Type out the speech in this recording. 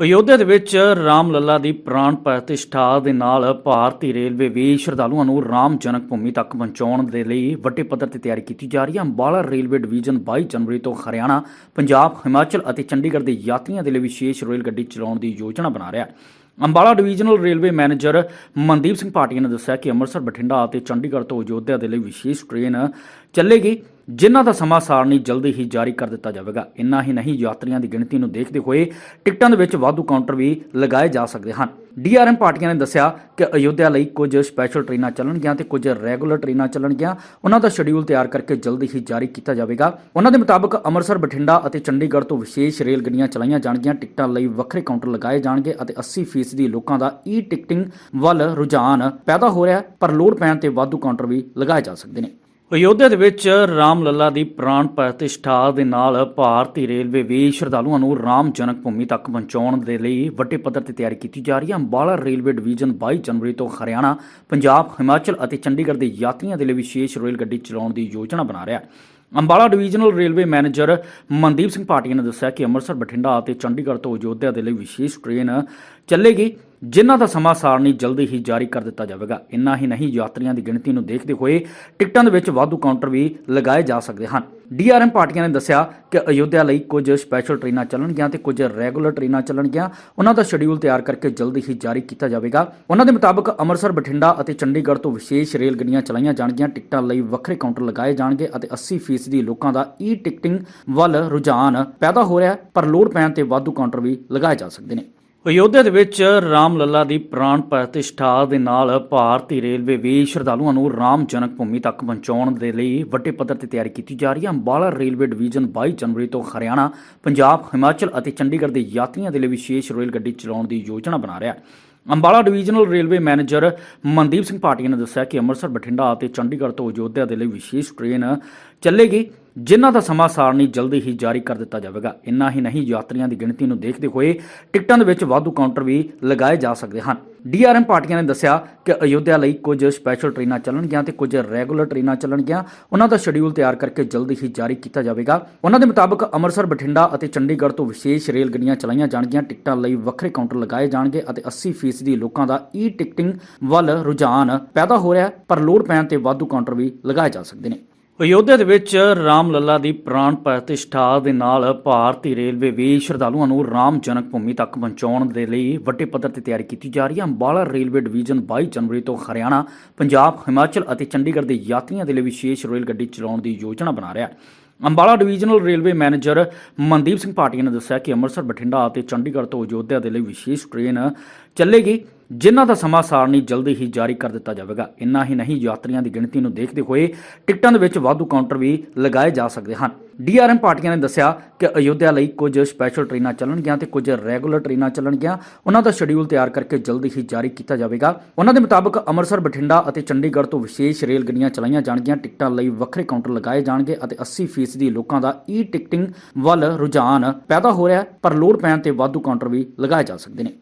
ਅਯੋਧਿਆ ਦੇ ਵਿੱਚ ਰਾਮ ਲੱਲਾ ਦੀ ਪ੍ਰਾਣ ਪ੍ਰਤਿਸ਼ਠਾ ਦੇ ਨਾਲ ਭਾਰਤੀ ਰੇਲਵੇ ਵੀ ਸ਼ਰਧਾਲੂਆਂ ਨੂੰ ਰਾਮ ਜਨਕ ਭੂਮੀ ਤੱਕ ਪਹੁੰਚਾਉਣ ਦੇ ਲਈ ਵੱਡੇ ਪੱਧਰ ਤੇ ਤਿਆਰੀ ਕੀਤੀ ਜਾ ਰਹੀ ਹੈ। ਅੰਬਾਲਾ ਰੇਲਵੇ ਡਿਵੀਜ਼ਨ 22 ਜਨਵਰੀ ਤੋਂ ਹਰਿਆਣਾ, ਪੰਜਾਬ, ਹਿਮਾਚਲ ਅਤੇ ਚੰਡੀਗੜ੍ਹ ਦੇ ਯਾਤਰੀਆਂ ਦੇ ਲਈ ਵਿਸ਼ੇਸ਼ ਰੇਲ ਗੱਡੀ ਚਲਾਉਣ ਦੀ ਯੋਜਨਾ ਬਣਾ ਰਿਹਾ ਹੈ। Ambala divisional railway manager Mandeep Singh Bhatia ਨੇ ਦੱਸਿਆ ਕਿ ਅੰਮ੍ਰਿਤਸਰ, ਬਠਿੰਡਾ ਅਤੇ ਚੰਡੀਗੜ੍ਹ ਤੋਂ ਅਯੋਧਿਆ ਦੇ ਲਈ ਵਿਸ਼ੇਸ਼ ਟ੍ਰੇਨ ਚੱਲੇਗੀ। ਜਿਨ੍ਹਾਂ ਦਾ ਸਮਾਂ ਸਾਰਣੀ ਜਲਦੀ ਹੀ ਜਾਰੀ ਕਰ ਦਿੱਤਾ ਜਾਵੇਗਾ। ਇੰਨਾ ਹੀ ਨਹੀਂ, ਯਾਤਰੀਆਂ ਦੀ ਗਿਣਤੀ ਨੂੰ ਦੇਖਦੇ ਹੋਏ ਟਿਕਟਾਂ ਦੇ ਵਿੱਚ ਵਾਧੂ ਕਾਊਂਟਰ ਵੀ ਲਗਾਏ ਜਾ ਸਕਦੇ ਹਨ। ਡੀਆਰਐਮ ਪਾਰਟੀਆਂ ਨੇ ਦੱਸਿਆ ਕਿ ਅਯੋਧਿਆ ਲਈ ਕੁਝ ਸਪੈਸ਼ਲ ਟ੍ਰੇਨਾਂ ਚੱਲਣਗੀਆਂ ਤੇ ਕੁਝ ਰੈਗੂਲਰ ਟ੍ਰੇਨਾਂ ਚੱਲਣਗੀਆਂ। ਉਹਨਾਂ ਦਾ ਸ਼ਡਿਊਲ ਤਿਆਰ ਕਰਕੇ ਜਲਦੀ ਹੀ ਜਾਰੀ ਕੀਤਾ ਜਾਵੇਗਾ। ਉਹਨਾਂ ਦੇ ਮੁਤਾਬਕ ਅੰਮ੍ਰਿਤਸਰ, ਬਠਿੰਡਾ ਅਤੇ ਚੰਡੀਗੜ੍ਹ ਤੋਂ ਵਿਸ਼ੇਸ਼ ਰੇਲ ਗੱਡੀਆਂ ਚਲਾਈਆਂ ਜਾਣਗੀਆਂ। ਟਿਕਟਾਂ ਲਈ ਵੱਖਰੇ ਕਾਊਂਟਰ ਲਗਾਏ ਜਾਣਗੇ ਅਤੇ 80% ਲੋਕਾਂ ਦਾ ਈ ਟਿਕਟਿੰਗ ਵੱਲ ਰੁਝਾਨ ਪੈਦਾ ਹੋ ਰਿਹਾ ਪਰ ਲੋੜ ਪੈਣ ਤੇ ਵਾਧੂ ਕਾਊਂਟਰ ਵੀ ਲਗਾਏ ਜਾ ਸਕਦੇ ਨੇ। ਅਯੋਧਿਆ ਦੇ ਵਿੱਚ ਰਾਮ ਲੱਲਾ ਦੀ ਪ੍ਰਾਣ ਪ੍ਰਤਿਸ਼ਠਾ ਦੇ ਨਾਲ ਭਾਰਤੀ ਰੇਲਵੇ ਵੀ ਸ਼ਰਧਾਲੂਆਂ ਨੂੰ ਰਾਮ ਜਨਕ ਭੂਮੀ ਤੱਕ ਪਹੁੰਚਾਉਣ ਦੇ ਲਈ ਵੱਡੇ ਪੱਧਰ ਤੇ ਤਿਆਰੀ ਕੀਤੀ ਜਾ ਰਹੀ ਹੈ। ਅੰਬਾਲਾ ਰੇਲਵੇ ਡਿਵੀਜ਼ਨ 22 ਜਨਵਰੀ ਤੋਂ ਹਰਿਆਣਾ, ਪੰਜਾਬ, ਹਿਮਾਚਲ ਅਤੇ ਚੰਡੀਗੜ੍ਹ ਦੇ ਯਾਤਰੀਆਂ ਦੇ ਲਈ ਵਿਸ਼ੇਸ਼ ਰੇਲ ਗੱਡੀ ਚਲਾਉਣ ਦੀ ਯੋਜਨਾ ਬਣਾ ਰਿਹਾ ਹੈ। Ambala divisional railway manager Mandeep Singh Bhatia ਨੇ ਦੱਸਿਆ ਕਿ ਅੰਮ੍ਰਿਤਸਰ, ਬਠਿੰਡਾ ਅਤੇ ਚੰਡੀਗੜ੍ਹ ਤੋਂ ਅਯੋਧਿਆ ਦੇ ਲਈ ਵਿਸ਼ੇਸ਼ ਟ੍ਰੇਨ ਚੱਲੇਗੀ। ਜਿਨ੍ਹਾਂ ਦਾ ਸਮਾਂ ਸਾਰਣੀ ਜਲਦੀ ਹੀ ਜਾਰੀ ਕਰ ਦਿੱਤਾ ਜਾਵੇਗਾ। ਇੰਨਾ ਹੀ ਨਹੀਂ, ਯਾਤਰੀਆਂ ਦੀ ਗਿਣਤੀ ਨੂੰ ਦੇਖਦੇ ਹੋਏ ਟਿਕਟਾਂ ਦੇ ਵਿੱਚ ਵਾਧੂ ਕਾਊਂਟਰ ਵੀ ਲਗਾਏ ਜਾ ਸਕਦੇ ਹਨ। ਡੀਆਰਐਮ ਪਾਰਟੀਆਂ ਨੇ ਦੱਸਿਆ ਕਿ ਅਯੋਧਿਆ ਲਈ ਕੁਝ ਸਪੈਸ਼ਲ ਟ੍ਰੇਨਾਂ ਚੱਲਣਗੀਆਂ ਤੇ ਕੁਝ ਰੈਗੂਲਰ ਟ੍ਰੇਨਾਂ ਚੱਲਣਗੀਆਂ। ਉਹਨਾਂ ਦਾ ਸ਼ਡਿਊਲ ਤਿਆਰ ਕਰਕੇ ਜਲਦੀ ਹੀ ਜਾਰੀ ਕੀਤਾ ਜਾਵੇਗਾ। ਉਹਨਾਂ ਦੇ ਮੁਤਾਬਕ ਅੰਮ੍ਰਿਤਸਰ, ਬਠਿੰਡਾ ਅਤੇ ਚੰਡੀਗੜ੍ਹ ਤੋਂ ਵਿਸ਼ੇਸ਼ ਰੇਲ ਗੱਡੀਆਂ ਚਲਾਈਆਂ ਜਾਣਗੀਆਂ। ਟਿਕਟਾਂ ਲਈ ਵੱਖਰੇ ਕਾਊਂਟਰ ਲਗਾਏ ਜਾਣਗੇ ਅਤੇ 80% ਲੋਕਾਂ ਦਾ ਈ ਟਿਕਟਿੰਗ ਵੱਲ ਰੁਝਾਨ ਪੈਦਾ ਹੋ ਰਿਹਾ ਪਰ ਲੋੜ ਪੈਣ ਤੇ ਵਾਧੂ ਕਾਊਂਟਰ ਵੀ ਲਗਾਏ ਜਾ ਸਕਦੇ ਨੇ। ਅਯੋਧਿਆ ਦੇ ਵਿੱਚ ਰਾਮ ਲੱਲਾ ਦੀ ਪ੍ਰਾਣ ਪ੍ਰਤਿਸ਼ਠਾ ਦੇ ਨਾਲ ਭਾਰਤੀ ਰੇਲਵੇ ਵੀ ਸ਼ਰਧਾਲੂਆਂ ਨੂੰ ਰਾਮ ਜਨਕ ਭੂਮੀ ਤੱਕ ਪਹੁੰਚਾਉਣ ਦੇ ਲਈ ਵੱਡੇ ਪੱਧਰ ਤੇ ਤਿਆਰੀ ਕੀਤੀ ਜਾ ਰਹੀ ਹੈ। ਅੰਬਾਲਾ ਰੇਲਵੇ ਡਿਵੀਜ਼ਨ 22 ਜਨਵਰੀ ਤੋਂ ਹਰਿਆਣਾ, ਪੰਜਾਬ, ਹਿਮਾਚਲ ਅਤੇ ਚੰਡੀਗੜ੍ਹ ਦੇ ਯਾਤਰੀਆਂ ਦੇ ਲਈ ਵਿਸ਼ੇਸ਼ ਰੇਲ ਗੱਡੀ ਚਲਾਉਣ ਦੀ ਯੋਜਨਾ ਬਣਾ ਰਿਹਾ ਹੈ। Ambala divisional railway manager Mandeep Singh Bhatia ਨੇ ਦੱਸਿਆ ਕਿ ਅੰਮ੍ਰਿਤਸਰ, ਬਠਿੰਡਾ ਅਤੇ ਚੰਡੀਗੜ੍ਹ ਤੋਂ ਅਯੋਧਿਆ ਦੇ ਲਈ ਵਿਸ਼ੇਸ਼ ਟ੍ਰੇਨ ਚੱਲੇਗੀ। ਜਿਨ੍ਹਾਂ ਦਾ ਸਮਾਂ ਸਾਰਣੀ ਜਲਦੀ ਹੀ ਜਾਰੀ ਕਰ ਦਿੱਤਾ ਜਾਵੇਗਾ। ਇੰਨਾ ਹੀ ਨਹੀਂ, ਯਾਤਰੀਆਂ ਦੀ ਗਿਣਤੀ ਨੂੰ ਦੇਖਦੇ ਹੋਏ ਟਿਕਟਾਂ ਦੇ ਵਿੱਚ ਵਾਧੂ ਕਾਊਂਟਰ ਵੀ ਲਗਾਏ ਜਾ ਸਕਦੇ ਹਨ। ਡੀਆਰਐਮ ਪਾਰਟੀਆਂ ਨੇ ਦੱਸਿਆ ਕਿ ਅਯੋਧਿਆ ਲਈ ਕੁਝ ਸਪੈਸ਼ਲ ਟ੍ਰੇਨਾਂ ਚੱਲਣਗੀਆਂ ਤੇ ਕੁਝ ਰੈਗੂਲਰ ਟ੍ਰੇਨਾਂ ਚੱਲਣਗੀਆਂ। ਉਹਨਾਂ ਦਾ ਸ਼ਡਿਊਲ ਤਿਆਰ ਕਰਕੇ ਜਲਦੀ ਹੀ ਜਾਰੀ ਕੀਤਾ ਜਾਵੇਗਾ। ਉਹਨਾਂ ਦੇ ਮੁਤਾਬਕ ਅੰਮ੍ਰਿਤਸਰ, ਬਠਿੰਡਾ ਅਤੇ ਚੰਡੀਗੜ੍ਹ ਤੋਂ ਵਿਸ਼ੇਸ਼ ਰੇਲ ਗੱਡੀਆਂ ਚਲਾਈਆਂ ਜਾਣਗੀਆਂ। ਟਿਕਟਾਂ ਲਈ ਵੱਖਰੇ ਕਾਊਂਟਰ ਲਗਾਏ ਜਾਣਗੇ ਅਤੇ 80% ਲੋਕਾਂ ਦਾ ਈ ਟਿਕਟਿੰਗ ਵੱਲ ਰੁਝਾਨ ਪੈਦਾ ਹੋ ਰਿਹਾ ਹੈ, ਪਰ ਲੋੜ ਪੈਣ ਤੇ ਵਾਧੂ ਕਾਊਂਟਰ ਵੀ ਲਗਾਏ ਜਾ ਸਕਦੇ ਨੇ। ਅਯੋਧਿਆ ਦੇ ਵਿੱਚ ਰਾਮ ਲੱਲਾ ਦੀ ਪ੍ਰਾਣ ਪ੍ਰਤਿਸ਼ਠਾ ਦੇ ਨਾਲ ਭਾਰਤੀ ਰੇਲਵੇ ਵੀ ਸ਼ਰਧਾਲੂਆਂ ਨੂੰ ਰਾਮ ਜਨਕ ਭੂਮੀ ਤੱਕ ਪਹੁੰਚਾਉਣ ਦੇ ਲਈ ਵੱਡੇ ਪੱਧਰ ਤੇ ਤਿਆਰੀ ਕੀਤੀ ਜਾ ਰਹੀ ਹੈ। ਅੰਬਾਲਾ ਰੇਲਵੇ ਡਿਵੀਜ਼ਨ 22 ਜਨਵਰੀ ਤੋਂ ਹਰਿਆਣਾ, ਪੰਜਾਬ, ਹਿਮਾਚਲ ਅਤੇ ਚੰਡੀਗੜ੍ਹ ਦੇ ਯਾਤਰੀਆਂ ਦੇ ਲਈ ਵਿਸ਼ੇਸ਼ ਰੇਲ ਗੱਡੀ ਚਲਾਉਣ ਦੀ ਯੋਜਨਾ ਬਣਾ ਰਿਹਾ ਹੈ। Ambala divisional railway manager Mandeep Singh Bhatia ਨੇ ਦੱਸਿਆ ਕਿ ਅੰਮ੍ਰਿਤਸਰ, ਬਠਿੰਡਾ ਅਤੇ ਚੰਡੀਗੜ੍ਹ ਤੋਂ ਅਯੋਧਿਆ ਦੇ ਲਈ ਵਿਸ਼ੇਸ਼ ਟ੍ਰੇਨ ਚੱਲੇਗੀ। ਜਿਨ੍ਹਾਂ ਦਾ ਸਮਾਂ ਸਾਰਣੀ ਜਲਦੀ ਹੀ ਜਾਰੀ ਕਰ ਦਿੱਤਾ ਜਾਵੇਗਾ। ਇੰਨਾ ਹੀ ਨਹੀਂ, ਯਾਤਰੀਆਂ ਦੀ ਗਿਣਤੀ ਨੂੰ ਦੇਖਦੇ ਹੋਏ ਟਿਕਟਾਂ ਦੇ ਵਿੱਚ ਵਾਧੂ ਕਾਊਂਟਰ ਵੀ ਲਗਾਏ ਜਾ ਸਕਦੇ ਹਨ। ਡੀਆਰਐਮ ਪਾਰਟੀਆਂ ਨੇ ਦੱਸਿਆ ਕਿ ਅਯੋਧਿਆ ਲਈ ਕੁਝ ਸਪੈਸ਼ਲ ਟ੍ਰੇਨਾਂ ਚੱਲਣਗੀਆਂ ਤੇ ਕੁਝ ਰੈਗੂਲਰ ਟ੍ਰੇਨਾਂ ਚੱਲਣਗੀਆਂ। ਉਹਨਾਂ ਦਾ ਸ਼ਡਿਊਲ ਤਿਆਰ ਕਰਕੇ ਜਲਦੀ ਹੀ ਜਾਰੀ ਕੀਤਾ ਜਾਵੇਗਾ। ਉਹਨਾਂ ਦੇ ਮੁਤਾਬਕ ਅੰਮ੍ਰਿਤਸਰ, ਬਠਿੰਡਾ ਅਤੇ ਚੰਡੀਗੜ੍ਹ ਤੋਂ ਵਿਸ਼ੇਸ਼ ਰੇਲ ਗੱਡੀਆਂ ਚਲਾਈਆਂ ਜਾਣਗੀਆਂ। ਟਿਕਟਾਂ ਲਈ ਵੱਖਰੇ ਕਾਊਂਟਰ ਲਗਾਏ ਜਾਣਗੇ ਅਤੇ 80% ਲੋਕਾਂ ਦਾ ਈ ਟਿਕਟਿੰਗ ਵੱਲ ਰੁਝਾਨ ਪੈਦਾ ਹੋ ਰਿਹਾ ਪਰ ਲੋੜ ਪੈਣ ਤੇ ਵਾਧੂ ਕਾਊਂਟਰ ਵੀ ਲਗਾਏ ਜਾ ਸਕਦੇ ਨੇ।